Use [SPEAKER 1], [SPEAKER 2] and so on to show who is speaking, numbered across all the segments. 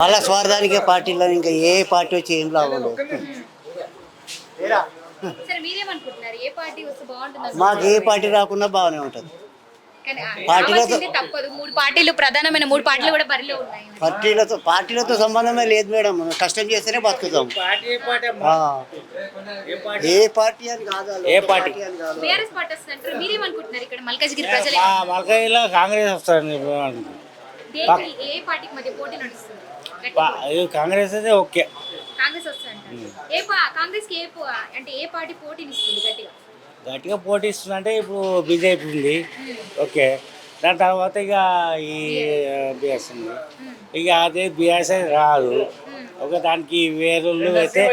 [SPEAKER 1] వాళ్ళ స్వార్థానికే పార్టీలో ఇంకా ఏ పార్టీ వచ్చి ఏం లాభం లేదు.
[SPEAKER 2] సరే మీరేమనుకుంటున్నారు? ఏ పార్టీ వస్తే బాగుంటుంది
[SPEAKER 1] మాకు ఏ పార్టీ రాకున్నా బాగానే ఉంటుంది. పార్టీలతో-
[SPEAKER 2] రావాల్సిందే తప్పదు. మూడు పార్టీలు ప్రధానమైన మూడు పార్టీలు కూడా బరిలో ఉన్నాయి.
[SPEAKER 1] పార్టీలతో పార్టీలతో సంబంధమే లేదు మేడం. మనం కష్టం చేస్తేనే బతుకుతాం. ఏ పార్టీ అని కాదు.
[SPEAKER 3] ఏ పార్టీ?
[SPEAKER 1] అని కాదు
[SPEAKER 2] బీఆర్ఎస్ పార్టీ వస్తుంటారు మీరేమనుకుంటున్నారు ఇక్కడ మల్కాజ్గిరి ప్రజలు?
[SPEAKER 3] మా మలకాయలో కాంగ్రెస్
[SPEAKER 2] దేనికి? ఏ పార్టీకి మధ్య పోటీ నడుస్తుంది.
[SPEAKER 3] కాంగ్రెస్ అయితే ఓకే.
[SPEAKER 2] కాంగ్రెస్ ఏ కాంగ్రెస్ ఏ అంటే ఏ పార్టీ ఇస్తుంది గట్టిగా?
[SPEAKER 3] గట్టిగా పోటీ ఇస్తుందంటే ఇప్పుడు బీజేపీ ఉంది. ఓకే. దాని తర్వాత ఇక ఈ బీఎస్ ఉంది. ఇక అదే బీఎస్ రాదు. ఓకే దానికి వేరేళ్ళు అయితే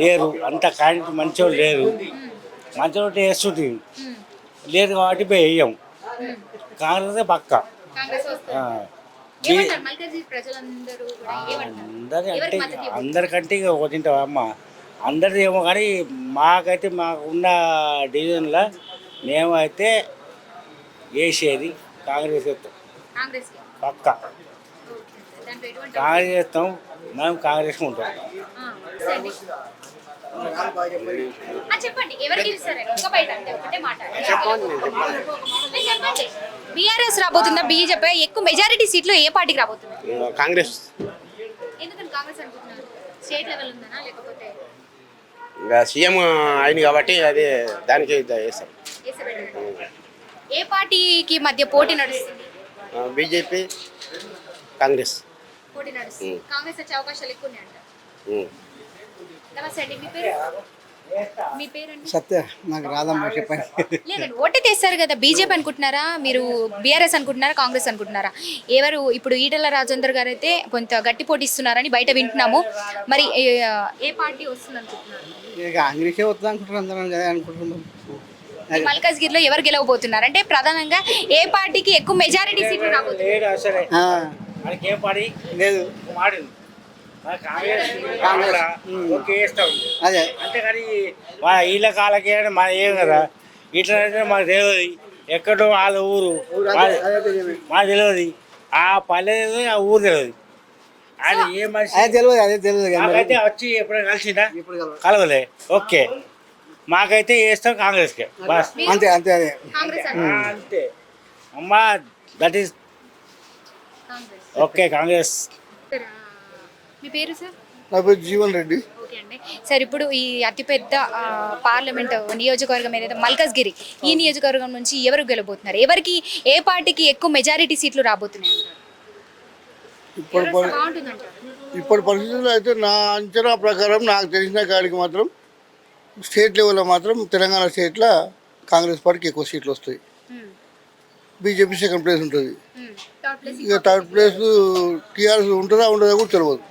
[SPEAKER 3] లేరు. అంత కాంటి మంచోళ్ళు లేరు. మంచోళ్ళు వేస్తుంది లేదు కాబట్టి వేయం. కాంగ్రెస్ పక్క. అందరి అంటే? అందరికంటే ఇక ఒకటి అమ్మ అందరిది ఏమో కానీ మాకైతే మాకున్న డివిజన్లో మేమైతే వేసేది కాంగ్రెస్ చేస్తాం. పక్క. కాంగ్రెస్ చేస్తాం మేము కాంగ్రెస్ ఉంటాం.
[SPEAKER 2] చెప్పండి. ఎవరు గెలుస్తారని? ఒక్క బయట అంటే ఒకటే మాట. మీరు చెప్పండి. బీఆర్ఎస్ రాబోతుందా? బీజేపీ ఎక్కువ మెజారిటీ సీట్లు ఏ పార్టీకి రాబోతుంది?
[SPEAKER 4] కాంగ్రెస్.
[SPEAKER 2] ఎందుకని కాంగ్రెస్ అనుకుంటున్నారు? స్టేట్ లెవెల్ ఉందనా? లేకపోతే
[SPEAKER 4] ఇంకా సీఎం అయింది కాబట్టి అది దానికి వేస్తాం?
[SPEAKER 2] ఏ పార్టీకి మధ్య పోటీ నడుస్తుంది?
[SPEAKER 4] బీజేపీ కాంగ్రెస్.
[SPEAKER 2] పోటీ నడుస్తుంది. కాంగ్రెస్ వచ్చే అవకాశాలు ఎక్కువ ఉన్నాయి అంట
[SPEAKER 4] ఉమ్.
[SPEAKER 2] నమస్తే అండి మీ పేరు? మీ పేరండి?
[SPEAKER 5] సత్య నాకు రాదమ్మా చెప్పండి.
[SPEAKER 2] లేదండి ఓటే తెస్తారు కదా బీజేపీ అనుకుంటున్నారా? మీరు బీఆర్ఎస్ అనుకుంటున్నారా కాంగ్రెస్ అనుకుంటున్నారా? ఎవరు ఇప్పుడు ఈటల రాజేందర్ గారు అయితే కొంత గట్టి పోటీ ఇస్తున్నారని బయట వింటున్నాము. మరి ఏ- పార్టీ వస్తుంది అనుకుంటున్నారు?
[SPEAKER 5] కాంగ్రెసే వస్తుంది అనుకుంటున్నారు అందరం కదా అనుకుంటున్నాం
[SPEAKER 2] మల్కాజ్గిరిలో ఎవరు గెలవబోతున్నారు? అంటే ప్రధానంగా ఏ పార్టీకి ఎక్కువ మెజారిటీ సీట్లు రాబోతుంది
[SPEAKER 5] లేదు అదే.
[SPEAKER 3] అంతేకాని వీళ్ళ కాళ్ళకి మన ఏం కదా? ఇట్లా మాకు తెలియదు. ఎక్కడో వాళ్ళ ఊరు. మాది- మాకు తెలియదు. ఆ పల్లె తెలియదు, ఆ ఊరు తెలియదు. ఆయన ఏ మనిషి?
[SPEAKER 5] అదే తెలియదు అదే తెలియదు.
[SPEAKER 3] మాకైతే వచ్చి ఎప్పుడైనా కలిసిందా. కలవలే. ఓకే. మాకైతే వేస్తాం కాంగ్రెస్కే. బస్.
[SPEAKER 5] అంతే అంతే అదే.
[SPEAKER 3] అంతే. అమ్మా that is
[SPEAKER 2] Congress.
[SPEAKER 3] Okay Congress.
[SPEAKER 2] మీ పేరు సార్
[SPEAKER 5] నా పేరు జీవన్ రెడ్డి.
[SPEAKER 2] ఓకే అండి. సార్ ఇప్పుడు ఈ అతిపెద్ద పార్లమెంట్ నియోజకవర్గం ఏదైతే మల్కాజ్గిరి ఈ నియోజకవర్గం నుంచి ఎవరు గెలబోతున్నారు? ఎవరికి ఏ పార్టీకి ఎక్కువ మెజారిటీ సీట్లు రాబోతున్నాయి?
[SPEAKER 5] ఇప్పుడు ఇప్పటి పరిస్థితుల్లో అయితే నా అంచనా ప్రకారం నాకు తెలిసిన కాడికి మాత్రం స్టేట్ లెవెల్లో మాత్రం తెలంగాణ స్టేట్లో కాంగ్రెస్ పార్టీకి ఎక్కువ సీట్లు వస్తాయి.
[SPEAKER 2] ఉమ్,
[SPEAKER 5] బీజేపీ సెకండ్ ప్లేస్ ఉంటుంది.
[SPEAKER 2] ప్లేస్
[SPEAKER 5] ఇక థర్డ్ ప్లేస్ టీఆర్ఎస్ ఉంటుందా ఉండదా కూడా తెలియదు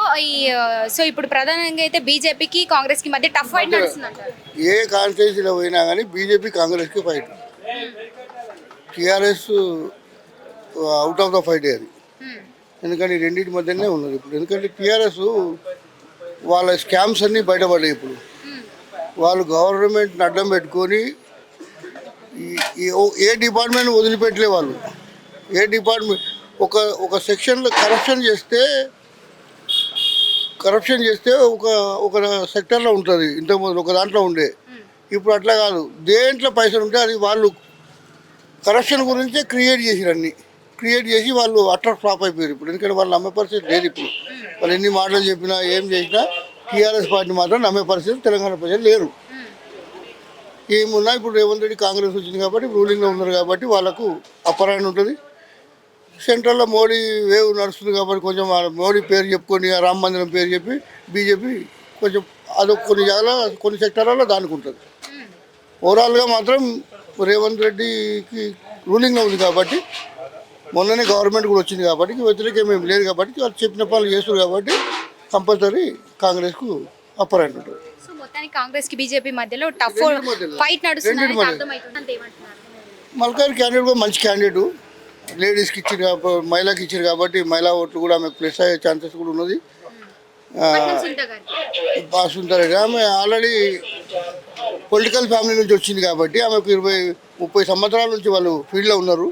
[SPEAKER 2] సో ఈ సో ఇప్పుడు ప్రధానంగా అయితే బీజేపీకి కాంగ్రెస్కి మధ్య టఫ్ ఫైట్ నడుస్తుంది
[SPEAKER 5] ఏ కాన్స్టిట్యూన్సీలో పోయినా కానీ బీజేపీ కాంగ్రెస్కి fight. TRS out of the fight అది.
[SPEAKER 2] ఉమ్,
[SPEAKER 5] ఎందుకంటే రెండింటి మధ్యనే ఉన్నది ఇప్పుడు. ఎందుకంటే టీఆర్ఎస్ వాళ్ళ స్కామ్స్ అన్నీ బయటపడ్డాయి ఇప్పుడు.
[SPEAKER 2] ఉమ్,
[SPEAKER 5] వాళ్ళు గవర్నమెంట్ని అడ్డం పెట్టుకొని ఏ డిపార్ట్మెంట్ వదిలిపెట్టలే వాళ్ళు. ఏ డిపార్ట్మెంట్ ఒక ఒక సెక్షన్లో కరప్షన్ చేస్తే కరప్షన్ చేస్తే ఒక ఒక సెక్టర్లో ఉంటుంది. ఇంతకుముందు ఒక దాంట్లో ఉండే. ఇప్పుడు అట్లా కాదు. దేంట్లో పైసలు ఉంటే అది వాళ్ళు కరప్షన్ గురించే క్రియేట్ చేసిరు అన్ని. క్రియేట్ చేసి వాళ్ళు అట్టర్ ఫ్లాప్ అయిపోయారు ఇప్పుడు. ఎందుకంటే వాళ్ళు నమ్మే పరిస్థితి లేదు ఇప్పుడు. వాళ్ళు ఎన్ని మాటలు చెప్పినా ఏం చేసినా టీఆర్ఎస్ పార్టీ మాత్రం నమ్మే పరిస్థితి తెలంగాణ ప్రజలు లేరు. ఏమున్నా ఇప్పుడు రేవంత్ రెడ్డి కాంగ్రెస్ వచ్చింది కాబట్టి రూలింగ్లో ఉన్నారు కాబట్టి వాళ్ళకు అప్పరాయణ ఉంటుంది. సెంట్రల్లో మోడీ వేవ్ నడుస్తుంది కాబట్టి కొంచెం మోడీ పేరు చెప్పుకొని రామ మందిరం పేరు చెప్పి బీజేపీ కొంచెం అదొక కొన్ని జాగాలో కొన్ని సెక్టార్లలో దానికి ఉంటుంది ఓవరాల్గా మాత్రం రేవంత్ రెడ్డికి రూలింగ్లో ఉంది కాబట్టి మొన్ననే గవర్నమెంట్ కూడా వచ్చింది కాబట్టి వ్యతిరేకం ఏం లేదు కాబట్టి వాళ్ళు చెప్పిన పనులు చేస్తున్నారు కాబట్టి కంపల్సరీ కాంగ్రెస్కు అప్పర్ హ్యాండ్ ఉంటుంది
[SPEAKER 2] కాంగ్రెస్కి బీజేపీ మధ్యలో టఫ్. ఫైట్ నడుస్తుంది
[SPEAKER 5] మల్కారి క్యాండిడేట్ కూడా మంచి క్యాండిడేట్ లేడీస్కి ఇచ్చారు కాబట్టి మహిళకి ఇచ్చారు కాబట్టి మహిళా ఓట్లు కూడా ఆమెకు ప్లస్ అయ్యే ఛాన్సెస్ కూడా ఉన్నది. బాగుంటారు ఆమె ఆల్రెడీ పొలిటికల్ ఫ్యామిలీ నుంచి వచ్చింది కాబట్టి ఆమెకు ఇరవై ముప్పై సంవత్సరాల నుంచి వాళ్ళు ఫీల్డ్లో ఉన్నారు.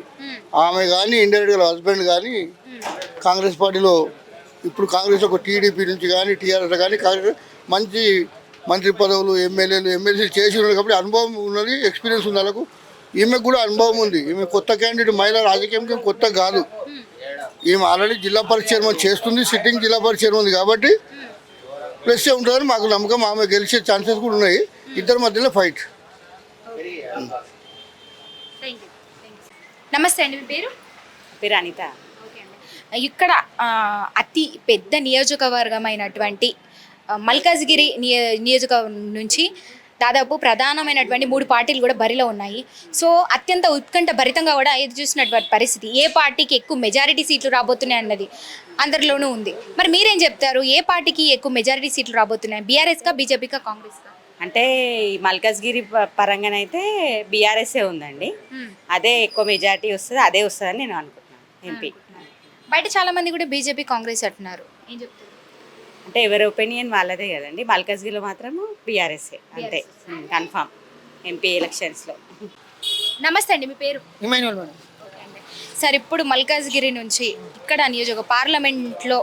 [SPEAKER 5] ఆమె కానీ ఇండైరెక్ట్గా హస్బెండ్ కానీ కాంగ్రెస్ పార్టీలో ఇప్పుడు కాంగ్రెస్ ఒక టీడీపీ నుంచి కానీ టీఆర్ఎస్ కానీ కాంగ్రెస్ మంచి మంత్రి పదవులు ఎమ్మెల్యేలు ఎమ్మెల్సీలు చేసి ఉన్నారు కాబట్టి అనుభవం ఉన్నది ఎక్స్పీరియన్స్ ఉంది వాళ్ళకు. ఈమెకు కూడా అనుభవం ఉంది. ఈమె కొత్త క్యాండిడేట్ మహిళా రాజకీయం కొత్త కాదు. ఈమె ఆల్రెడీ జిల్లా పరిషత్ చైర్మన్ చేస్తుంది సిట్టింగ్ జిల్లా పరిషత్ చైర్మన్ ఉంది కాబట్టి ప్లస్ ఉంటుందని మాకు నమ్మకం. ఆమె గెలిచే ఛాన్సెస్ కూడా ఉన్నాయి. ఇద్దరి మధ్యలో ఫైట్
[SPEAKER 2] నమస్తే అండి మీ పేరు?
[SPEAKER 6] పేరు అనిత.
[SPEAKER 2] ఓకే అండి. ఇక్కడ అతి పెద్ద నియోజకవర్గమైనటువంటి మల్కాజ్గిరి నియ నియోజకవర్గం నుంచి దాదాపు ప్రధానమైనటువంటి మూడు పార్టీలు కూడా బరిలో ఉన్నాయి. సో అత్యంత ఉత్కంఠ భరితంగా కూడా ఎదురు చూసినటువంటి పరిస్థితి? ఏ పార్టీకి ఎక్కువ మెజారిటీ సీట్లు రాబోతున్నాయి అన్నది అందరిలోనూ ఉంది. మరి మీరేం చెప్తారు? ఏ పార్టీకి ఎక్కువ మెజారిటీ సీట్లు రాబోతున్నాయి? బీఆర్ఎస్కా బీజేపీకా కాంగ్రెస్కా?
[SPEAKER 6] అంటే ఈ మల్కజ్గిరి పరంగానైతే బీఆర్ఎస్ఏ ఉందండి. అదే ఎక్కువ మెజారిటీ వస్తుంది అదే వస్తుందని నేను అనుకుంటున్నాను ఎంపీ.
[SPEAKER 2] బయట చాలా మంది కూడా బీజేపీ కాంగ్రెస్ అంటున్నారు. ఏం చెప్తారు?
[SPEAKER 6] అంటే ఎవరి ఒపీనియన్ వాళ్ళదే కదండి. మల్కజ్గిరిలో మాత్రము బీఆర్ఎస్ఏ అంతే. కన్ఫామ్. ఎంపీ ఎలక్షన్స్లో.
[SPEAKER 2] నమస్తే అండి మీ పేరు?
[SPEAKER 7] మేడం.
[SPEAKER 2] సార్ ఇప్పుడు మల్కాజ్గిరి నుంచి ఇక్కడ నియోజక పార్లమెంట్లో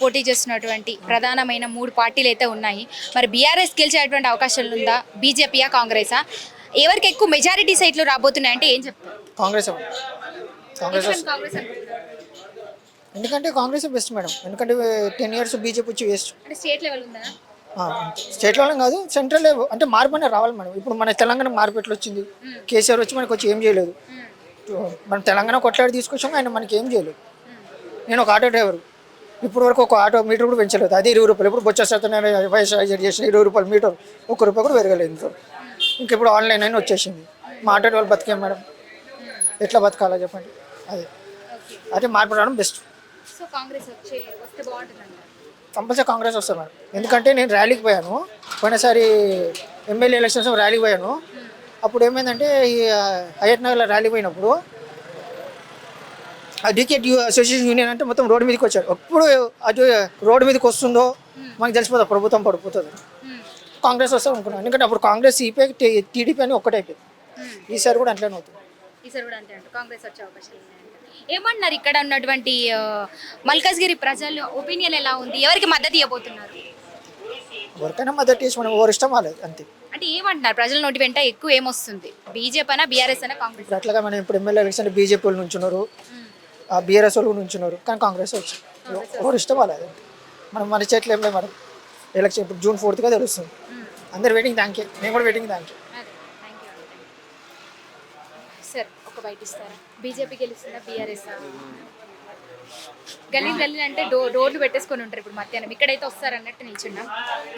[SPEAKER 2] పోటీ చేస్తున్నటువంటి ప్రధానమైన మూడు పార్టీలు అయితే ఉన్నాయి. మరి బీఆర్ఎస్ గెలిచేటువంటి అవకాశాలు ఉందా? బీజేపీయా కాంగ్రెసా? ఎవరికి ఎక్కువ మెజారిటీ సీట్లు రాబోతున్నాయి అంటే ఏం చెప్తారు?
[SPEAKER 7] కాంగ్రెస్ కాంగ్రెస్. ఎందుకంటే కాంగ్రెస్ బెస్ట్ మేడం. ఎందుకంటే టెన్ ఇయర్స్ బీజేపీ వచ్చి వేస్ట్
[SPEAKER 2] అంటే స్టేట్ లెవెల్ ఉందా?
[SPEAKER 7] స్టేట్ లెవెల్ కాదు సెంట్రల్ లెవెల్ అంటే మార్పు అనేది రావాలి మేడం. ఇప్పుడు మన తెలంగాణ మార్పు ఎట్లా వచ్చింది? కేసీఆర్ వచ్చి మనకు వచ్చి ఏం చేయలేదు. మనం తెలంగాణ కొట్లాడి తీసుకొచ్చాము ఆయన మనకి ఏం చేయలేదు. నేను ఒక ఆటో డ్రైవర్. ఇప్పుడు వరకు ఒక ఆటో మీటర్ కూడా పెంచలేదు. అది ఇరవై రూపాయలు. ఇప్పుడు బొచ్చ శాతం వయసు చేసిన ఇరవై రూపాయలు మీటర్. ఒక్క రూపాయి కూడా పెరగలేదు ఇంట్లో. ఇంక ఇప్పుడు ఆన్లైన్ అయినా వచ్చేసింది. మా ఆటో వాళ్ళు బతికేం మేడం? ఎట్లా బతకాలో చెప్పండి? అదే. అదే మార్పు రావడం బెస్ట్.
[SPEAKER 2] సో కాంగ్రెస్ వచ్చే వస్తే బాగుంటుంది అంటారు
[SPEAKER 7] కంపల్సరీ కాంగ్రెస్ వస్తాను మేడం. ఎందుకంటే నేను ర్యాలీకి పోయాను. పోయినసారి ఎమ్మెల్యే ఎలక్షన్స్ ర్యాలీకి పోయాను. అప్పుడు ఏమైందంటే ఈ హయత్ నగర్లో ర్యాలీ పోయినప్పుడు ఆ డికెట్ అసోసియేషన్ యూనియన్ అంటే మొత్తం రోడ్డు మీదకి వచ్చారు. ఎప్పుడు అటు రోడ్డు మీదకి వస్తుందో మనకు తెలిసిపోతుంది ప్రభుత్వం పడిపోతుంది. కాంగ్రెస్ వస్తాం అనుకున్నాను. ఎందుకంటే అప్పుడు కాంగ్రెస్ సిపిఐ టీడీపీ అని ఒక్కటైపోయింది ఈసారి కూడా అట్లనే అవుతుంది.
[SPEAKER 2] ఈసారి కూడా అంట కాంగ్రెస్ వచ్చే అవకాశాలు ఉన్నాయంట ఏమంటున్నారు ఇక్కడ ఉన్నటువంటి మల్కాజ్గిరి ప్రజల ఒపీనియన్ ఎలా ఉంది? ఎవరికి మద్దతు ఇవ్వబోతున్నారు?
[SPEAKER 7] ఎవరికైనా మద్దతు చేసి మనం ఎవరు ఇష్టం వాళ్ళది అంతే.
[SPEAKER 2] అంటే ఏమంటున్నారు? ప్రజల నోటి వెంట ఎక్కువ ఏమొస్తుంది? బీజేపీ అనా బీఆర్ఎస్ అనా కాంగ్రెస్?
[SPEAKER 7] ఇప్పుడు అట్లాగా మనం ఇప్పుడు ఎమ్మెల్యే ఎలక్షన్ బీజేపీ వాళ్ళు నుంచున్నారు ఆ బీఆర్ఎస్ వాళ్ళు నుంచున్నారు కానీ కాంగ్రెస్ వచ్చి ఎవరు ఇష్టం వాళ్ళది మనం మన చేతిలో ఏం లేదు మేడం. ఎలక్షన్ ఇప్పుడు జూన్ ఫోర్త్గా తెలుస్తుంది. అందరు వెయిటింగ్ దానికే నేను కూడా వెయిటింగ్ దానికే
[SPEAKER 2] సార్ ఒక బయట ఇస్తారా? బీజేపీ గెలుస్తుందా? బీఆర్ఎస్ గల్లీ గల్లీ అంటే డో డోర్లు పెట్టేసుకొని ఉంటారు ఇప్పుడు మధ్యాహ్నం. ఇక్కడైతే వస్తారు అన్నట్టు నిల్చున్నాం.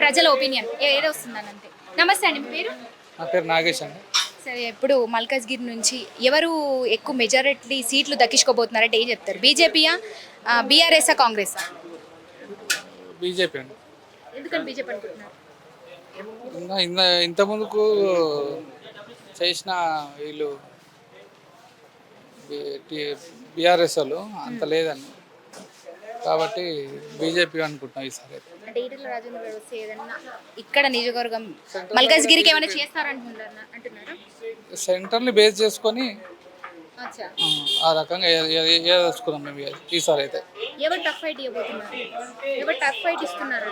[SPEAKER 2] ప్రజల ఒపీనియన్. ఏదో వస్తుందని అంతే. నమస్తే అండి మీ పేరు?
[SPEAKER 8] నా పేరు నాగేష్ అండి.
[SPEAKER 2] సరే ఇప్పుడు మల్కాజ్గిరి నుంచి ఎవరు ఎక్కువ మెజారిటీ సీట్లు దక్కించుకోబోతున్నారంటే ఏం చెప్తారు? బీజేపీయా బీఆర్ఎస్ఆ కాంగ్రెసా
[SPEAKER 8] బీజేపీ అండి.
[SPEAKER 2] ఎందుకని బీజేపీ అనుకుంటున్నారు?
[SPEAKER 8] ఇంత ముందుకు చేసిన వీళ్ళు బీఆర్ఎస్ వాళ్ళు అంత లేదండి కాబట్టి బీజేపీ అనుకుంటున్నాం ఈసారి.
[SPEAKER 2] అంటే ఈటల రాజేంద్ర గారు వస్తే ఏదన్నా ఇక్కడ నియోజకవర్గం మల్కాజ్గిరికి ఏమైనా చేస్తారంటున్నారా అంటున్నారా?
[SPEAKER 8] సెంటర్ని బేస్ చేసుకొని
[SPEAKER 2] అచ్చా.
[SPEAKER 8] ఆ, రకంగా ఏదలుచుకున్నాం మేము ఈసారి అయితే.
[SPEAKER 2] ఎవరు టఫ్ ఫైట్ ఇవ్వబోతున్నారు? ఎవరు టఫ్ ఫైట్ ఇస్తున్నారు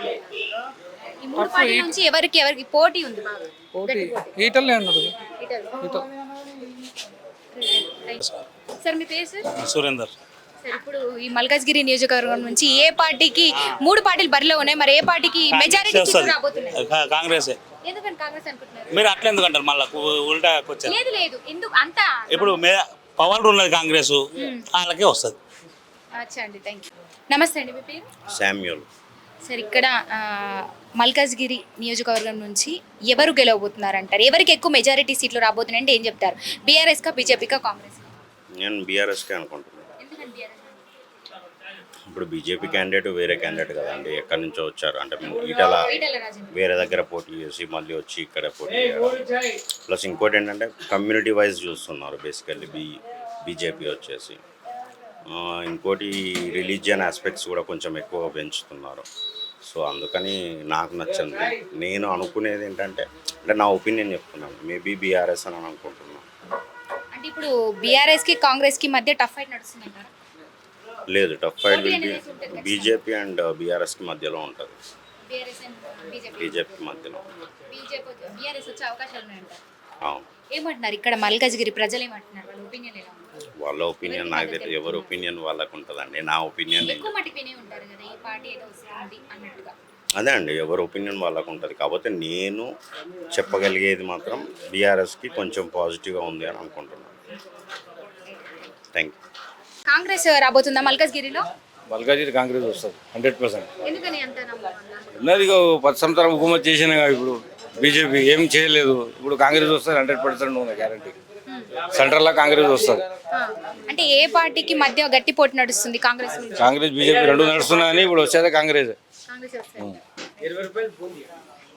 [SPEAKER 2] ఈ మూడు పార్టీల నుంచి ఎవరికి ఎవరికి పోటీ ఉంది బాగా?
[SPEAKER 8] పోటీ. ఈటల్నే ఉన్నాడు.
[SPEAKER 2] ఇటల్ సార్ మీ పేరు సార్?
[SPEAKER 9] సురేందర్.
[SPEAKER 2] సార్ ఇప్పుడు ఈ మల్కాజ్గిరి నియోజకవర్గం నుంచి ఏ పార్టీకి మూడు పార్టీలు బరిలో ఉన్నాయి మరి ఏ పార్టీకి మెజారిటీ సీట్లు రాబోతున్నాయి?
[SPEAKER 9] కా- కాంగ్రెసే.
[SPEAKER 2] ఎందుకని కాంగ్రెస్ అనుకుంటున్నారు?
[SPEAKER 9] మీరు అట్లా ఎందుకు అంటారు మళ్ళీ? ఉల్టా వచ్చారు
[SPEAKER 2] లేదు లేదు. ఎందుకు? అంత
[SPEAKER 9] ఇప్పుడు మే పవర్ ఉన్నది కాంగ్రెస్. వాళ్ళకే వస్తుంది.
[SPEAKER 2] అచ్చా అండి థ్యాంక్ యూ నమస్తే అండి మీ పేరు?
[SPEAKER 4] శామ్యూల్
[SPEAKER 2] సార్ ఇక్కడ మల్కాజ్గిరి నియోజకవర్గం నుంచి ఎవరు గెలవబోతున్నారు అంటారు ఎవరికి ఎక్కువ మెజారిటీ సీట్లు రాబోతున్నాయి అంటే ఏం చెప్తారు? బీఆర్ఎస్కా బీజేపీకా కాంగ్రెస్
[SPEAKER 10] నేను బీఆర్ఎస్కే అనుకుంటున్నాను ఇప్పుడు బీజేపీ క్యాండిడేట్ వేరే క్యాండిడేట్ కదండి. ఎక్కడి నుంచో వచ్చారు? అంటే ఈటల వేరే దగ్గర పోటీ చేసి మళ్ళీ వచ్చి ఇక్కడ పోటీ ప్లస్ ఇంకోటి ఏంటంటే కమ్యూనిటీ వైజ్ చూస్తున్నారు బేసికల్లీ బీ బీజేపీ వచ్చేసి. ఇంకోటి రిలీజియన్ ఆస్పెక్ట్స్ కూడా కొంచెం ఎక్కువ పెంచుతున్నారు. సో అందుకని నాకు నచ్చింది. నేను అనుకునేది ఏంటంటే అంటే నా ఒపీనియన్ చెప్తున్నాను. మేబీ బీఆర్ఎస్ అని అనుకుంటున్నాను
[SPEAKER 2] అంటే ఇప్పుడు బీఆర్ఎస్కి కాంగ్రెస్కి మధ్య టఫ్ ఫైట్ నడుస్తుంది అంటారా
[SPEAKER 10] లేదు టఫ్ ఫైట్ బీజేపీ అండ్ బీఆర్ఎస్కి మధ్యలో ఉంటుంది.
[SPEAKER 2] బీఆర్ఎస్ బీజేపీ
[SPEAKER 10] మధ్యలో.
[SPEAKER 2] బీఆర్ఎస్ వచ్చే అవకాశాలు ఉన్నాయంటారు.
[SPEAKER 10] అవును.
[SPEAKER 2] ఏమంటున్నారు? ఇక్కడ మల్కాజ్గిరి ప్రజలు ఏమంటున్నారు? వాళ్ళ ఒపీనియన్ ఎలా
[SPEAKER 10] వాళ్ళ ఒపీనియన్ నాకు తెలియదు ఎవరి ఒపీనియన్ వాళ్ళకు ఉంటుందండి నా ఒపీనియన్
[SPEAKER 2] ఎక్కువ ఉంటారు కదా ఈ పార్టీ ఏదో వస్తుంది అన్నట్టుగా.
[SPEAKER 10] అదే అండి ఎవరి ఒపీనియన్ వాళ్ళకు ఉంటుంది. కాకపోతే నేను చెప్పగలిగేది మాత్రం బీఆర్ఎస్కి కొంచెం పాజిటివ్గా ఉంది అని అనుకుంటున్నాను. థ్యాంక్ యూ
[SPEAKER 2] కాంగ్రెస్ రాబోతుందా మల్కాజ్గిరిలో?
[SPEAKER 11] మల్కాజిరి కాంగ్రెస్ వస్తుంది హండ్రెడ్ పర్సెంట్.
[SPEAKER 2] ఎందుకని అంత నమ్మకం?
[SPEAKER 11] ఉన్నది ఇక పది సంవత్సరం హుకుమత్ చేసిన ఇప్పుడు బీజేపీ ఏం చేయలేదు. ఇప్పుడు కాంగ్రెస్ వస్తుంది హండ్రెడ్ పర్సెంట్ ఉంది గ్యారంటీ. సెంట్రల్లో కాంగ్రెస్ వస్తుంది.
[SPEAKER 2] ఆ, అంటే ఏ పార్టీకి మధ్య గట్టి పోటీ నడుస్తుంది కాంగ్రెస్ నుంచి
[SPEAKER 11] కాంగ్రెస్ బీజేపీ రెండు నడుస్తున్నాయని ఇప్పుడు వచ్చేది కాంగ్రెస్.
[SPEAKER 2] రూపాయలు వస్తుంది